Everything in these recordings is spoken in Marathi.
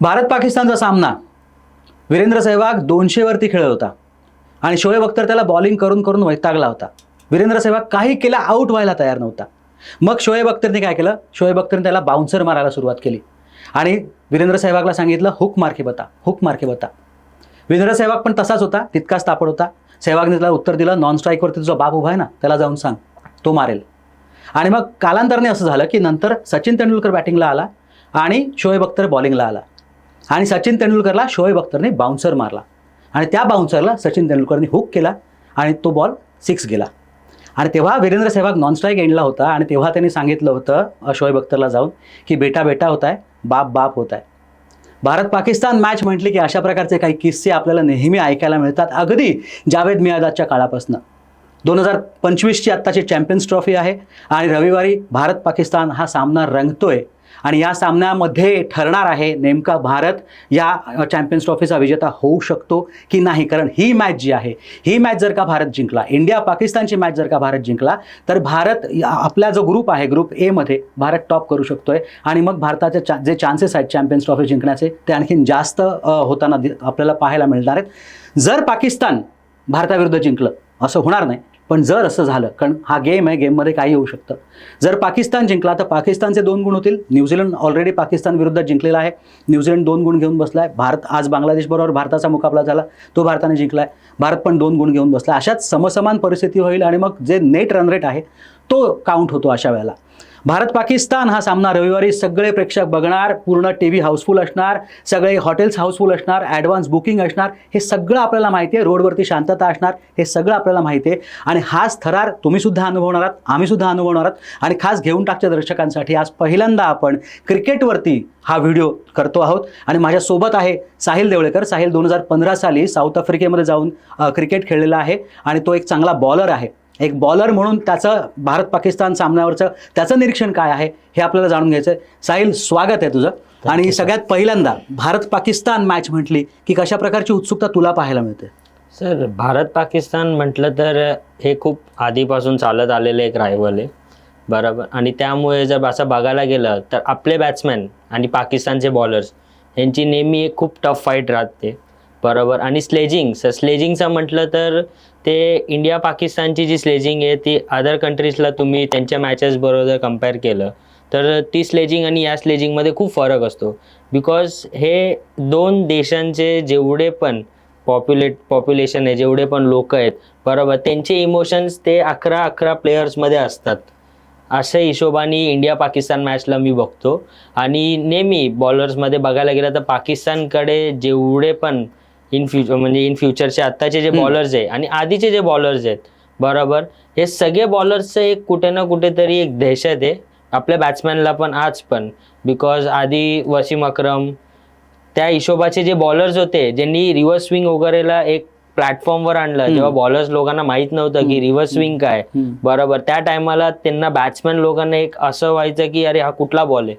भारत पाकिस्तानचा सामना. वीरेंद्र सहवाग दोनशेवरती खेळत होता. आणि शोएब अख्तर त्याला बॉलिंग करून करून वैतागला होता. वीरेंद्र सहवाग काही केला आऊट व्हायला तयार नव्हता. मग शोएब अख्तरने काय केलं? शोएब अख्तरने त्याला बाउन्सर मारायला सुरुवात केली. आणि वीरेंद्र सहवागला सांगितलं हुक मार्के बता हुक मार्के बता. वीरेंद्र सहवाग पण तसाच होता तितकाच तापड होता. सहवागने त्याला उत्तर दिलं नॉन स्ट्राईकवरती तुझा बाप उभा आहे ना त्याला जाऊन सांग तो मारेल. आणि मग कालांतराने असं झालं की नंतर सचिन तेंडुलकर बॅटिंगला आला आणि शोएब अख्तर बॉलिंगला आला. आणि सचिन तेंडुलकरला शोएब अख्तरने बाउन्सर मारला. आणि त्या बाउन्सरला सचिन तेंडुलकरने हुक केला आणि तो बॉल सिक्स गेला. आणि तेव्हा वीरेंद्र सहवाग नॉनस्ट्राईक एंडला होता आणि तेव्हा त्यांनी सांगितलं होतं शोएब अख्तरला जाऊन की बेटा बेटा होत आहे बाप बाप होत आहे भारत पाकिस्तान मॅच म्हटली की अशा प्रकारचे काही किस्से आपल्याला नेहमी ऐकायला मिळतात. अगदी जावेद मियादाच्या काळापासून. दोन हजार पंचवीसची आत्ताची चॅम्पियन्स ट्रॉफी आहे आणि रविवारी भारत पाकिस्तान हा सामना रंगतोय. आणि या सामन्यामध्ये ठरणार आहे नेमका भारत या चॅम्पियन्स ट्रॉफीचा विजेता होऊ शकतो की नाही. कारण ही मॅच जी आहे ही मॅच जर का भारत जिंकला इंडिया पाकिस्तानची मॅच जर का भारत जिंकला तर भारत या- आपला जो ग्रुप आहे ग्रुप एमध्ये भारत टॉप करू शकतोय. आणि मग भारताचे चा जे चान्सेस आहेत चॅम्पियन्स ट्रॉफी जिंकण्याचे ते आणखीन जास्त होताना दि- आपल्याला पाहायला मिळणार आहेत. जर पाकिस्तान भारताविरुद्ध जिंकलं असं होणार नाही. पण जर असं झालं कारण हा गेम आहे गेममध्ये काही होऊ शकतं. जर पाकिस्तान जिंकला तर पाकिस्तानचे दोन गुण होतील. न्यूझीलंड ऑलरेडी पाकिस्तान विरुद्ध जिंकलेला आहे. न्यूझीलंड दोन गुण घेऊन बसला आहे भारत आज बांगलादेशबरोबर भारताचा मुकाबला झाला. तो भारताने जिंकला आहे भारत पण दोन गुण घेऊन बसला अशाच समसमान परिस्थिती होईल आणि मग जे नेट रन रेट आहे तो काउंट होतो अशा वेळेला. भारत पाकिस्तान हा सामना रविवारी सगळे प्रेक्षक बघणार पूर्ण टी व्ही हाऊसफुल असणार सगळे हॉटेल्स हाऊसफुल असणार ॲडव्हान्स बुकिंग असणार हे सगळं आपल्याला माहिती आहे. रोडवरती शांतता असणार हे सगळं आपल्याला माहिती आहे. आणि हाच थरार तुम्हीसुद्धा अनुभवणार आहात आम्हीसुद्धा अनुभवणार आहात. आणि खास घेऊन टाकच्या दर्शकांसाठी आज पहिल्यांदा आपण क्रिकेटवरती हा व्हिडिओ करतो आहोत. आणि माझ्यासोबत आहे साहिल देवळेकर. साहिल दोन हजार पंधरा साली साऊथ आफ्रिकेमध्ये जाऊन क्रिकेट खेळलेला आहे. आणि तो एक चांगला बॉलर आहे. एक बॉलर म्हणून त्याचं भारत पाकिस्तान सामन्यावरचं त्याचं निरीक्षण काय आहे हे आपल्याला जाणून घ्यायचं आहे साहिल स्वागत आहे तुझं. आणि सगळ्यात पहिल्यांदा भारत पाकिस्तान मॅच म्हटली की कशा प्रकारची उत्सुकता तुला पाहायला मिळते? सर भारत पाकिस्तान म्हटलं तर हे खूप आधीपासून चालत आलेलं एक रायवल आहे. बरोबर? आणि त्यामुळे जर असं बघायला गेलं तर आपले बॅट्समॅन आणि पाकिस्तानचे बॉलर्स यांची नेहमी एक खूप टफ फाईट राहते. बरोबर. आणि स्लेजिंग सर स्लेजिंगचं म्हटलं तर ते इंडिया पाकिस्तानची जी स्लेजिंग आहे ती अदर कंट्रीजला तुम्ही त्यांच्या मॅचेस बरोबर कंपेअर केलं तर ती स्लेजिंग आणि या स्लेजिंगमध्ये खूप फरक असतो. बिकॉज हे दोन देशांचे जेवढे पण पॉप्युलेट पॉप्युलेशन आहे जेवढे पण लोक आहेत बरोबर त्यांचे इमोशन्स ते अकरा अकरा प्लेयर्समध्ये असतात. अशा हिशोबाने इंडिया पाकिस्तान मॅचला मी बघतो. आणि नेहमी बॉलर्समध्ये बघायला गेलं तर पाकिस्तानकडे जेवढे पण इन फ्युचर म्हणजे इन फ्युचरचे आत्ताचे जे. बॉलर्स आहे आणि आधीचे जे बॉलर्स आहेत बरोबर हे सगळे बॉलर्सचं एक कुठे ना कुठेतरी एक दहशत आहे आपल्या बॅट्समॅनला पण आज पण बिकॉज आधी वसीम अक्रम त्या हिशोबाचे जे बॉलर्स होते ज्यांनी रिव्हर्स स्विंग वगैरेला एक प्लॅटफॉर्मवर आणलं. जेव्हा बॉलर्स लोकांना माहीत नव्हतं की. रिव्हर्स स्विंग काय. बरोबर त्या टायमाला त्यांना बॅट्समॅन लोकांना एक असं व्हायचं की अरे हा कुठला बॉल आहे.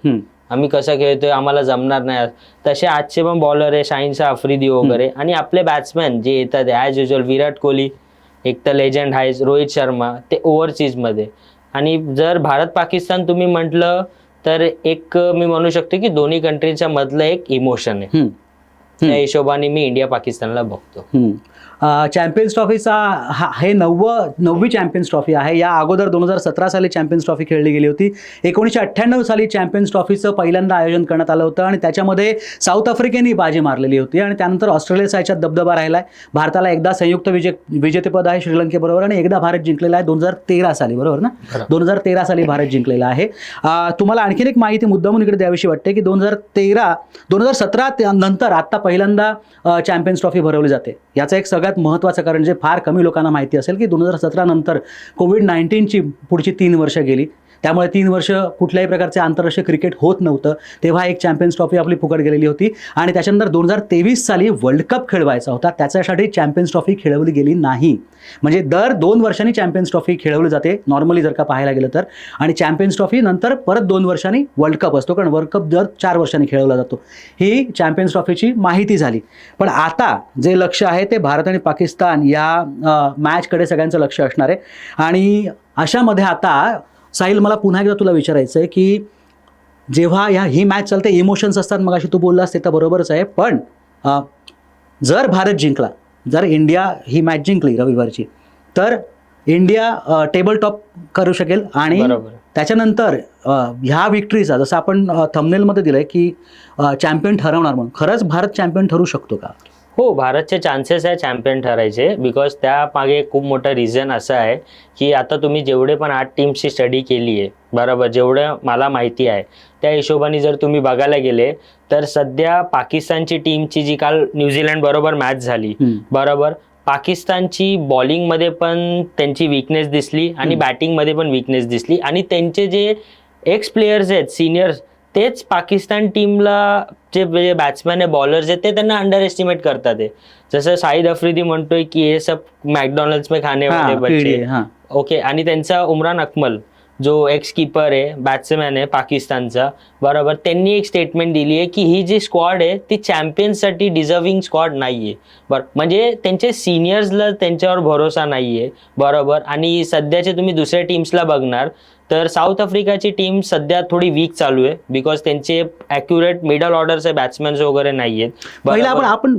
आम्ही कसं खेळतोय आम्हाला जमणार नाही. तसे आजचे पण बॉलर आहे शाहीन शाह आफ्रिदी वगैरे. आणि आपले बॅट्समॅन जे येतात ॲज युजल विराट कोहली एक तर लेजंड आहे रोहित शर्मा ते ओव्हरसीजमध्ये आणि जर भारत पाकिस्तान तुम्ही म्हटलं तर एक मी म्हणू शकतो की दोन्ही कंट्रीच्या मधलं एक इमोशन आहे. त्या हिशोबाने मी इंडिया पाकिस्तानला बघतो चॅम्पियन्स ट्रॉफीचा हा हे नववं नववी चॅम्पियन्स ट्रॉफी आहे. या अगोदर दोन हजार सतरा साली चॅम्पियन्स ट्रॉफी खेळली गेली होती. एकोणीसशे अठ्ठ्याण्णव साली चॅम्पियन्स ट्रॉफीचं पहिल्यांदा आयोजन करण्यात आलं होतं आणि त्याच्यामध्ये साऊथ आफ्रिकेने बाजी मारलेली होती आणि त्यानंतर ऑस्ट्रेलियाचा याच्यात दबदबा राहिला आहे भारताला एकदा संयुक्त विजय विजेतेपद आहे श्रीलंकेबरोबर आणि एकदा भारत जिंकलेला आहे दोन हजार तेरा साली बरोबर ना. दोन हजार तेरा साली भारत जिंकलेला आहे. तुम्हाला आणखीन एक माहिती मुद्दामून इकडे द्यावीशी वाटते की दोन हजार तेरा दोन हजार सतरा नंतर आत्ता पहिल्यांदा चॅम्पियन्स ट्रॉफी भरवली जाते. याचं एक सगळ्यात महत्त्वाचं कारण जे फार कमी लोकांना माहिती असेल की दोन हजार सतरा नंतर कोविड नाईन्टीनची पुढची तीन वर्ष गेली. त्यामुळे तीन वर्ष कुठल्याही प्रकारचे आंतरराष्ट्रीय क्रिकेट होत नव्हतं. तेव्हा एक चॅम्पियन्स ट्रॉफी आपली फुकट गेलेली होती. आणि त्याच्यानंतर दोन हजार तेवीस साली वर्ल्ड कप खेळवायचा होता. त्याच्यासाठी चॅम्पियन्स ट्रॉफी खेळवली गेली नाही. म्हणजे दर दोन वर्षांनी चॅम्पियन्स ट्रॉफी खेळवली जाते नॉर्मली जर का पाहायला गेलं तर. आणि चॅम्पियन्स ट्रॉफी नंतर परत दोन वर्षांनी वर्ल्ड कप असतो. कारण वर्ल्ड कप दर चार वर्षांनी खेळवला जातो. ही चॅम्पियन्स ट्रॉफीची माहिती झाली. पण आता जे लक्ष आहे ते भारत आणि पाकिस्तान या मॅचकडे सगळ्यांचं लक्ष असणार आहे. आणि अशामध्ये आता साहिल मला पुन्हा एकदा तुला विचारायचं आहे की जेव्हा ह्या ही मॅच चालते इमोशन्स असतात मग अशी तू बोललास ते तर बरोबरच आहे. पण जर भारत जिंकला जर इंडिया ही मॅच जिंकली रविवारची तर इंडिया टेबल टॉप करू शकेल आणि त्याच्यानंतर ह्या विक्ट्रीचा जसं आपण थंबनेलमध्ये दिलंय की चॅम्पियन ठरवणार म्हणून खरंच भारत चॅम्पियन ठरू शकतो का? हो भारतचे चान्सेस आहे चॅम्पियन ठरायचे. बिकॉज त्या मागे खूप मोठं रिझन असं आहे की आता तुम्ही जेवढे पण आठ टीम्सची स्टडी केली आहे बरोबर जेवढं मला माहिती आहे त्या हिशोबाने जर तुम्ही बघायला गेले तर सध्या पाकिस्तानची टीमची जी काल न्यूझीलंड बरोबर मॅच झाली बरोबर पाकिस्तानची बॉलिंगमध्ये पण त्यांची विकनेस दिसली आणि. बॅटिंगमध्ये पण विकनेस दिसली. आणि त्यांचे जे एक्स प्लेयर्स आहेत सिनियर्स तेच पाकिस्तान टीमला जे बॅट्समॅन आहे बॉलर्स आहेत ते त्यांना अंडर एस्टिमेट करतात जसं साईद अफ्रिदी म्हणतोय की हे सब मॅकडॉनल्ड्स में खाने वाले बच्चे. ओके आणि त्यांचा उमरान अकमल जो एक्स कीपर आहे बॅट्समॅन आहे पाकिस्तानचा बरोबर त्यांनी एक स्टेटमेंट दिली आहे की ही जी स्क्वॉड आहे ती चॅम्पियन्ससाठी डिझर्विंग स्क्वॉड नाही आहे बरं म्हणजे त्यांचे सिनियर्सला त्यांच्यावर भरोसा नाही आहे बरोबर आणि सध्याचे तुम्ही दुसऱ्या टीम्सला बघणार तर साऊथ आफ्रिकाची टीम सध्या थोडी वीक चालू आहे बिकॉज त्यांचे ॲक्युरेट मिडल ऑर्डरचे बॅट्समॅन्स वगैरे नाही आहेत पहिला आपण आपण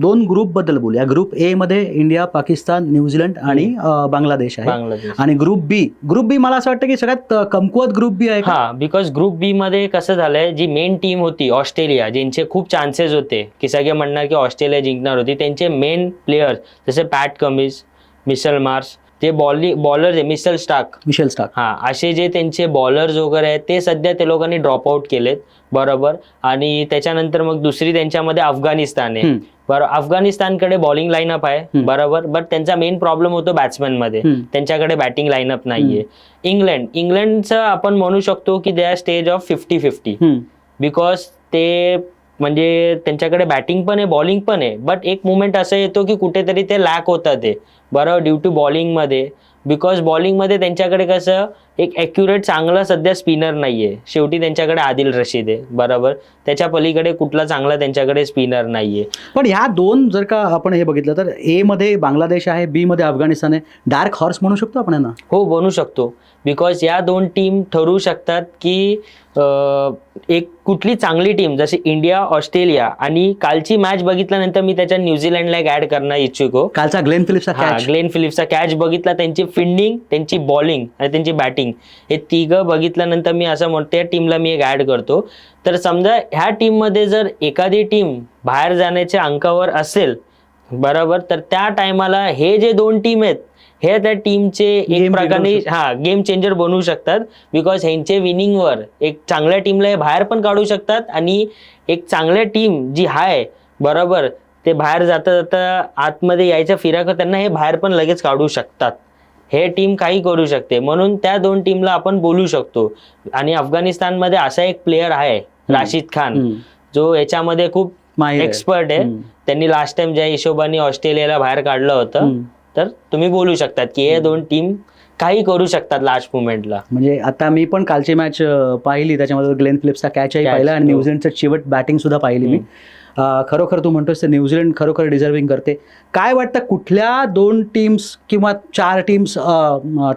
दोन ग्रुपबद्दल बोलूया. ग्रुप ए मध्ये इंडिया पाकिस्तान न्यूझीलंड आणि बांगलादेश आहे. आणि ग्रुप बी ग्रुप बी मला असं वाटतं की सगळ्यात कमकुवत ग्रुप बी आहे? हा बिकॉज ग्रुप बी मध्ये कसं झालंय जी मेन टीम होती ऑस्ट्रेलिया ज्यांचे खूप चान्सेस होते की सगळे म्हणणार की ऑस्ट्रेलिया जिंकणार होती त्यांचे मेन प्लेयर्स जसे पॅट कमिस मिशल मार्स ते बॉली बॉलर आहे मिशल स्टाक मिशेल स्टार्क. हा असे जे त्यांचे बॉलर्स वगैरे आहेत ते सध्या ते लोकांनी ड्रॉप आउट केलेत बरोबर. आणि त्याच्यानंतर मग दुसरी त्यांच्यामध्ये अफगाणिस्तान आहे. बरोबर अफगाणिस्तानकडे बॉलिंग लाईनअप आहे. बरोबर. बट त्यांचा मेन प्रॉब्लेम होतो बॅट्समॅनमध्ये. त्यांच्याकडे बॅटिंग लाईनअप नाहीये. इंग्लंड इंग्लंडचं आपण म्हणू शकतो की they are stage of fifty fifty. Because ते म्हणजे त्यांच्याकडे बॅटिंग पण आहे बॉलिंग पण आहे. बट एक मुमेंट असं येतो की कुठेतरी ते लॅक होतात ते. बरोबर ड्यू टू बॉलिंगमध्ये बिकॉज बॉलिंगमध्ये त्यांच्याकडे कसं एक ॲक्युरेट चांगला सध्या स्पिनर नाही आहे शेवटी त्यांच्याकडे आदिल रशीद आहे. बरोबर? त्याच्या पलीकडे कुठला चांगला त्यांच्याकडे स्पिनर नाही आहे पण ह्या दोन जर का आपण हे बघितलं तर ए मध्ये बांगलादेश आहे बी मध्ये अफगाणिस्तान आहे. डार्क हॉर्स म्हणू शकतो आपण यांना? हो बनू शकतो. बिकॉज या दोन टीम ठरवू शकतात की एक कुठली चांगली टीम जशी इंडिया ऑस्ट्रेलिया आणि कालची मॅच बघितल्यानंतर मी त्याच्या न्यूझीलंडला एक ऍड करणार इच्छुक हो. कालचा ग्लेन फिलिप्सचा हा कॅच ग्लेन फिलिप्सचा कॅच बघितला त्यांची फिल्डिंग त्यांची बॉलिंग आणि त्यांची बॅटिंग हे तिघं बघितल्यानंतर मी असं म्हणतो त्या टीमला मी एक ऍड करतो. तर समजा ह्या टीममध्ये जर एखादी टीम बाहेर जाण्याच्या अंकावर असेल बरोबर तर त्या टायमाला हे जे दोन टीम आहेत हे त्या टीमचे एक प्रकारे हा गेम चेंजर बनवू शकतात. बिकॉज ह्यांचे विनिंगवर एक चांगल्या टीमला हे बाहेर पण काढू शकतात आणि एक चांगल्या टीम जी आहे बरोबर ते बाहेर जाता जाता आतमध्ये यायच्या फिराक त्यांना हे बाहेर पण लगेच काढू शकतात. हे टीम काही करू शकते. म्हणून त्या दोन टीमला आपण बोलू शकतो. आणि अफगाणिस्तानमध्ये असा एक प्लेअर आहे राशिद खान. जो याच्यामध्ये खूप. एक्सपर्ट आहे. त्यांनी लास्ट टाइम ज्या हिशोबाने ऑस्ट्रेलियाला बाहेर काढलं होतं. तर तुम्ही बोलू शकतात की हे दोन टीम काही करू शकतात लास्ट मुमेंटला म्हणजे आता मी पण कालची मॅच पाहिली. त्याच्यामध्ये ग्लेन फिलिप्सचा कॅचही पाहिला आणि हो. न्यूझीलंडचं चिवट बॅटिंग सुद्धा पाहिली मी. खरोखर तू म्हणतोस तर न्यूझीलंड खरोखर डिझर्विंग करते. काय वाटतं कुठल्या दोन टीम्स किंवा चार टीम्स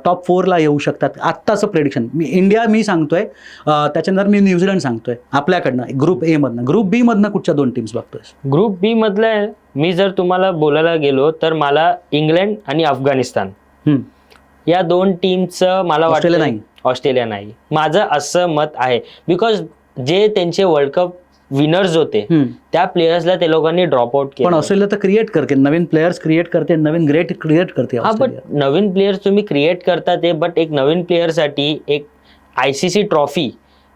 टॉप फोरला येऊ शकतात? आत्ताचं प्रेडिक्शन मी इंडिया मी सांगतोय त्याच्यानंतर मी न्यूझीलंड सांगतोय आपल्याकडनं ग्रुप ए मधनं. ग्रुप बी मधनं कुठच्या दोन टीम्स बघतोय ग्रुप बी मधलं मी जर तुम्हाला बोलायला गेलो तर मला इंग्लंड आणि अफगाणिस्तान. या दोन टीमचं मला वाटतं नाही. ऑस्ट्रेलिया नाही. माझं असं मत आहे. बिकॉज जे त्यांचे वर्ल्ड कप विनर्स होते. त्या प्लेयर्सला ते लोकांनी ड्रॉप आउट पण केलं ऑस्ट्रेलिया तर क्रिएट करते. नवीन प्लेयर्स क्रिएट करते नवीन ग्रेट क्रिएट करते हा बट. नवीन प्लेयर्स तुम्ही क्रिएट करता ते बट एक नवीन प्लेअरसाठी एक आय सी सी ट्रॉफी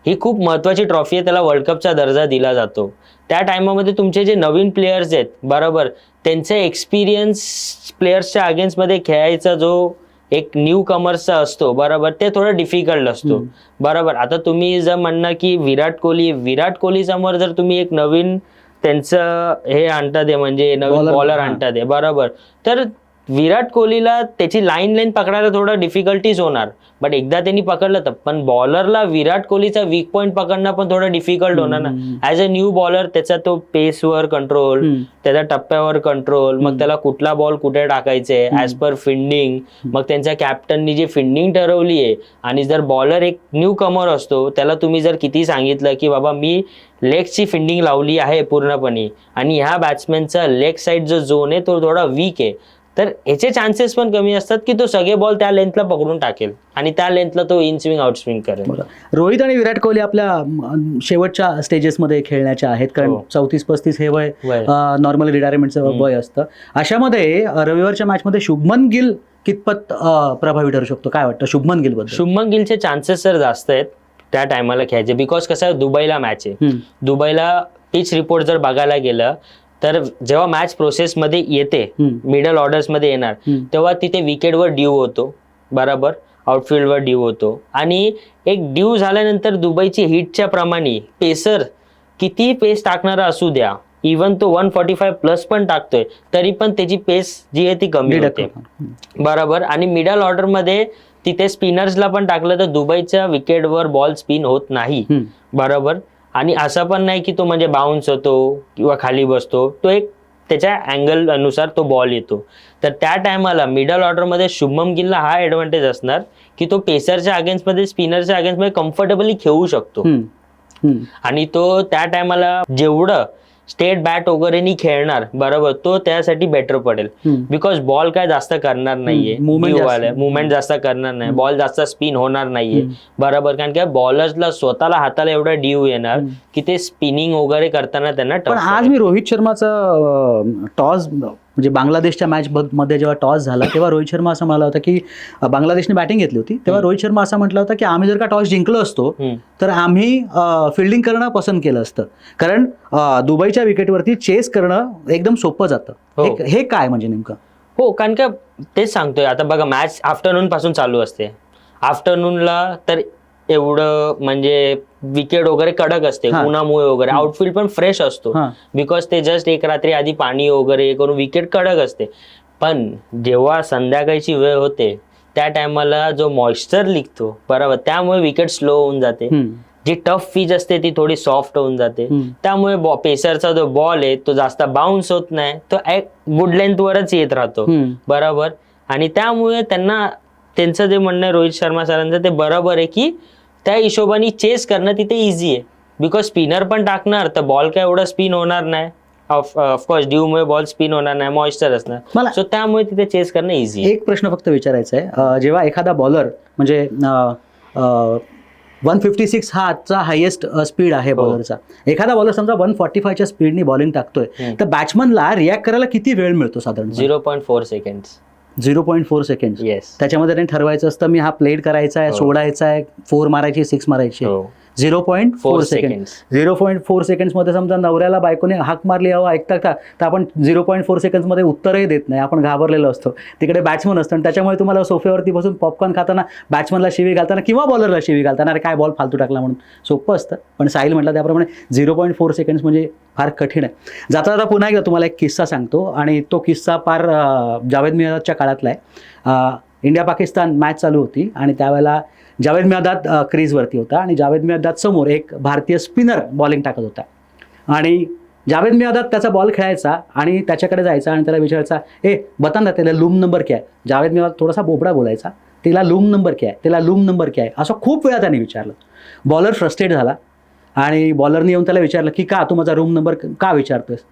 ही खूप महत्वाची ट्रॉफी आहे. त्याला वर्ल्ड कपचा दर्जा दिला जातो. त्या टायमामध्ये तुमचे जे नवीन प्लेयर्स आहेत बरोबर त्यांचे एक्सपिरियन्स प्लेयर्सच्या अगेन्स्टमध्ये खेळायचा जो एक न्यू कमर्सचा असतो बरोबर ते थोडं डिफिकल्ट असतो. बरोबर आता तुम्ही जर म्हणणार की विराट कोहली विराट कोहली समोर जर तुम्ही एक नवीन त्यांचं हे आणतात आहे म्हणजे नवीन बॉलर. आणतात आहे बरोबर तर विराट कोहलीला त्याची लाईन लाईन पकडायला थोडं डिफिकल्टीज होणार. बट एकदा त्यांनी पकडलं तर पण बॉलरला विराट कोहलीचा वीक पॉईंट पकडणं पण थोडं डिफिकल्ट होणार ना. ऍज अ न्यू बॉलर त्याचा तो पेसवर कंट्रोल. त्याच्या टप्प्यावर कंट्रोल मग त्याला कुठला बॉल कुठे टाकायचे ऍज पर फिल्डिंग मग त्यांच्या कॅप्टननी जी फिल्डिंग ठरवली आहे आणि जर बॉलर एक न्यू कमर असतो त्याला तुम्ही जर किती सांगितलं की बाबा मी लेगची फिल्डिंग लावली आहे पूर्णपणे आणि ह्या बॅट्समॅनचा लेग साईड जो झोन आहे तो थोडा वीक आहे तर याचे चान्सेस पण कमी असतात की तो सगळे बॉल त्या लेंथला पकडून टाकेल आणि त्या लेंथला तो इन स्विंग आउट स्विंग करेल. रोहित आणि विराट कोहली आपल्या शेवटच्या स्टेजेसमध्ये खेळण्याच्या आहेत कारण हो. चौतीस पस्तीस हे वय. नॉर्मल रिटायरमेंटचं वय असतं अशामध्ये रविवारच्या मॅचमध्ये शुभमन गिल कितपत प्रभावी ठरू शकतो काय वाटतं शुभमन गिलबद्दल शुभमन गिलचे चान्सेस तर जास्त आहेत त्या टायमाला खेळायचे बिकॉज कसं आहे दुबईला मॅच आहे. दुबईला पिच रिपोर्ट जर बघायला गेलं तर जेव्हा मॅच प्रोसेसमध्ये येते हम्म. मिडल ऑर्डर्समध्ये येणार हम्म. तेव्हा तिथे विकेटवर ड्यू होतो बरोबर आउटफिल्डवर ड्यू होतो आणि एक ड्यू झाल्यानंतर दुबईची हिटच्या प्रमाणे पेसर किती पेस टाकणारा असू द्या इवन तो वन फॉर्टी फाय प्लस पण टाकतोय तरी पण त्याची पेस जी आहे ती कमी होते. बरोबर आणि मिडल ऑर्डरमध्ये तिथे स्पिनर्सला पण टाकलं तर दुबईच्या विकेटवर बॉल स्पिन होत नाही. बरोबर आणि असं पण नाही की तो म्हणजे बाउन्स होतो किंवा खाली बसतो. तो एक त्याच्या अँगल अनुसार तो बॉल येतो. तर त्या टायमाला मिडल ऑर्डरमध्ये शुभम गिलला हा ॲडव्हान्टेज असणार की तो पेसरच्या अगेन्स्टमध्ये स्पिनरच्या अगेन्स्टमध्ये कम्फर्टेबली खेळू शकतो. आणि तो त्या टायमाला जेवढं स्टेट बॅट वगैरेनी खेळणार बरोबर तो त्यासाठी बेटर पडेल. बिकॉज बॉल काय जास्त करणार नाहीये. मुवमेंट जास्त करणार नाही बॉल जास्त स्पिन होणार नाहीये. बरोबर कारण की बॉलर्सला स्वतःला हाताला एवढा ड्यू येणार. की ते स्पिनिंग वगैरे करताना त्यांना आज. मी रोहित शर्माचा टॉस म्हणजे बांगलादेशच्या मॅच मध्ये जेव्हा टॉस झाला तेव्हा रोहित शर्मा असं म्हणाला होता की बांगलादेशने बॅटिंग घेतली होती. तेव्हा रोहित शर्मा असं म्हटलं होतं की आम्ही जर का टॉस जिंकलो असतो. तर आम्ही फिल्डिंग करणं पसंत केलं असतं. कारण दुबईच्या विकेटवरती चेस करणं एकदम सोपं जातं. हो. हे- हे काय म्हणजे नेमकं? हो कारण का तेच सांगतोय. आता बघा मॅच आफ्टरनून पासून चालू असते. आफ्टरनूनला तर एवढं म्हणजे विकेट वगैरे कडक असते. उन्हामुळे वगैरे. आउटफील्ड पण फ्रेश असतो. बिकॉज ते जस्ट एक रात्री आधी पाणी वगैरे हे करून विकेट कडक असते. पण जेव्हा संध्याकाळची वेळ होते त्या टायमाला जो मॉइश्चर निघतो बरोबर त्यामुळे विकेट स्लो होऊन जाते. जी टफ पिच असते ती थोडी सॉफ्ट होऊन जाते. त्यामुळे पेसरचा जो बॉल आहे तो जास्त बाउन्स होत नाही. तो एक गुड लेंथवरच येत राहतो. बरोबर? आणि त्यामुळे त्यांना त्यांचं जे म्हणणं रोहित शर्मा सरांचं ते बरोबर आहे की त्या हिशोबाने चेस करणं तिथे इझी आहे. बिकॉज स्पिनर पण टाकणार तर बॉल काय एवढं स्पिन होणार नाही. ऑफकोर्स ड्यूमुळे बॉल स्पिन होणार नाही मॉइश्चर असणार. मला सो त्यामुळे तिथे चेस करणं इझी एक प्रश्न फक्त विचारायचा आहे. जेव्हा एखादा बॉलर म्हणजे वन फिफ्टी सिक्स हा आजचा हायेस्ट स्पीड आहे बॉलरचा एखादा बॉलर समजा वन फॉर्टी फायच्या स्पीडनी बॉलिंग टाकतोय. तर बॅट्समनला रिॲक्ट करायला किती वेळ मिळतो साधारण zero point four second zero point four second yes त्याच्यामध्ये त्यांनी ठरवायचं असतं मी हा प्लेड करायचा आहे हो. सोडायचा आहे फोर मारायची सिक्स मारायची हो. Zero point four second zero point four सेकंड्समध्ये समजा नवऱ्याला बायकोने हाक मारली हवं ऐकता का? तर आपण झिरो पॉईंट फोर सेकंड्समध्ये उत्तरही देत नाही. आपण घाबरलेलो असतो. तिकडे बॅट्समन असतो. आणि त्याच्यामुळे तुम्हाला सोफ्यावरती बसून पॉपकॉर्न खाताना बॅट्समनला शिवी घालताना किंवा बॉलरला शिवी घालताना अरे काय बॉल फालतू टाकला म्हणून. सोपं असतं. पण साहिल म्हटलं त्याप्रमाणे झिरो पॉईंट फोर सेकंड्स म्हणजे फार कठीण आहे. जाता जाता पुन्हा एकदा तुम्हाला एक किस्सा सांगतो. आणि तो किस्सा फार जावेद मियादादच्या काळातला आहे. इंडिया पाकिस्तान मॅच चालू होती. आणि त्यावेळेला जावेद मियादाद क्रीजवरती होता आणि जावेद मियादाद समोर एक भारतीय स्पिनर बॉलिंग टाकत होता. आणि जावेद मियादाद त्याचा बॉल खेळायचा आणि त्याच्याकडे जायचा आणि त्याला विचारायचा ए बता ना त्याला लूम नंबर क्या आहे जावेद मियादाद थोडासा बोबडा बोलायचा तिला लूम नंबर क्या आहे तिला लूम नंबर क्या आहे असं खूप वेळा त्याने विचारलं. बॉलर फ्रस्ट्रेट झाला आणि बॉलरने येऊन त्याला विचारलं की का तू माझा रूम नंबर का विचारतोस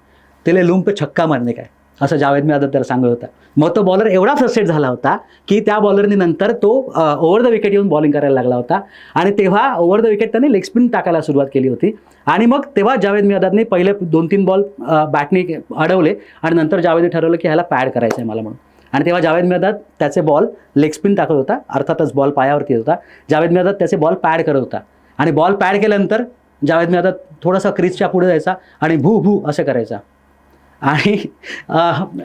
तिला लूम पे छक्का मारणे काय? असं जावेद मी आदत त्याला सांगत होता. मग तो बॉलर एवढा फ्रस्ट्रेट झाला होता की त्या बॉलरने नंतर तो ओव्हर द विकेट येऊन बॉलिंग करायला लागला होता. आणि तेव्हा ओव्हर द विकेट त्याने लेग स्पिन टाकायला सुरुवात केली होती. आणि मग तेव्हा जावेद मियादादने पहिले दोन तीन बॉल बॅटने अडवले आणि नंतर जावेदने ठरवलं की ह्याला पॅड करायचं आहे मला म्हणून. आणि तेव्हा जावेद मेहदात त्याचे बॉल लेग स्पिन टाकत होता. अर्थातच बॉल पायावरती येत होता. जावेद मेहदात त्याचे बॉल पॅड करत होता. आणि बॉल पॅड केल्यानंतर जावेद मेहदात थोडासा क्रीजच्या पुढे जायचा आणि भू भू असं करायचा. आणि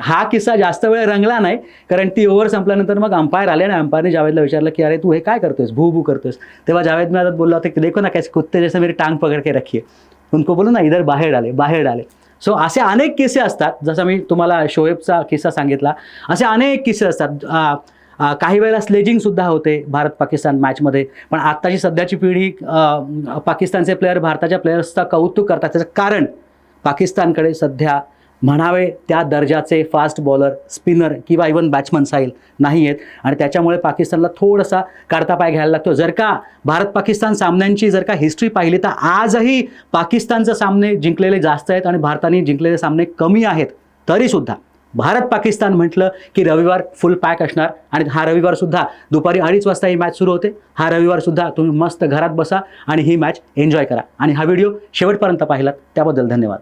हा किस्सा जास्त वेळ रंगला नाही कारण ती ओव्हर संपल्यानंतर मग अंपायर आले आणि अंपायरने जावेदला विचारलं की अरे तू हे काय करतोयस? भू भू करतोयस? तेव्हा जावेद मियादाद बोलला होता की देखो ना कैसे कुत्ते जैसे मेरी टांग पकड़ के रखिए उनको बोलू ना इधर बाहेर आले बाहेर डाले. सो असे अनेक किस्से असतात जसं मी तुम्हाला शोएबचा किस्सा सांगितला असे अनेक किस्से असतात. काही वेळेला स्लेजिंगसुद्धा होते भारत पाकिस्तान मॅचमध्ये पण आत्ताची सध्याची पिढी पाकिस्तानचे प्लेयर भारताच्या प्लेयर्सचा कौतुक करतात. त्याचं कारण पाकिस्तानकडे सध्या म्हणावे त्या दर्जाचे फास्ट बॉलर स्पिनर किंवा इवन बॅट्समन साईल नाही आहेत आणि त्याच्यामुळे पाकिस्तानला थोडासा काढता पाय घ्यायला लागतो. जर का भारत पाकिस्तान सामन्यांची जर का हिस्ट्री पाहिली तर आजही पाकिस्तानचं सामने जिंकलेले जास्त आहेत आणि भारताने जिंकलेले सामने कमी आहेत. तरीसुद्धा भारत पाकिस्तान म्हटलं की रविवार फुल पॅक असणार आणि हा रविवारसुद्धा दुपारी अडीच वाजता ही मॅच सुरू होते. हा रविवारसुद्धा तुम्ही मस्त घरात बसा आणि ही मॅच एन्जॉय करा. आणि हा व्हिडिओ शेवटपर्यंत पाहिलात. त्याबद्दल धन्यवाद.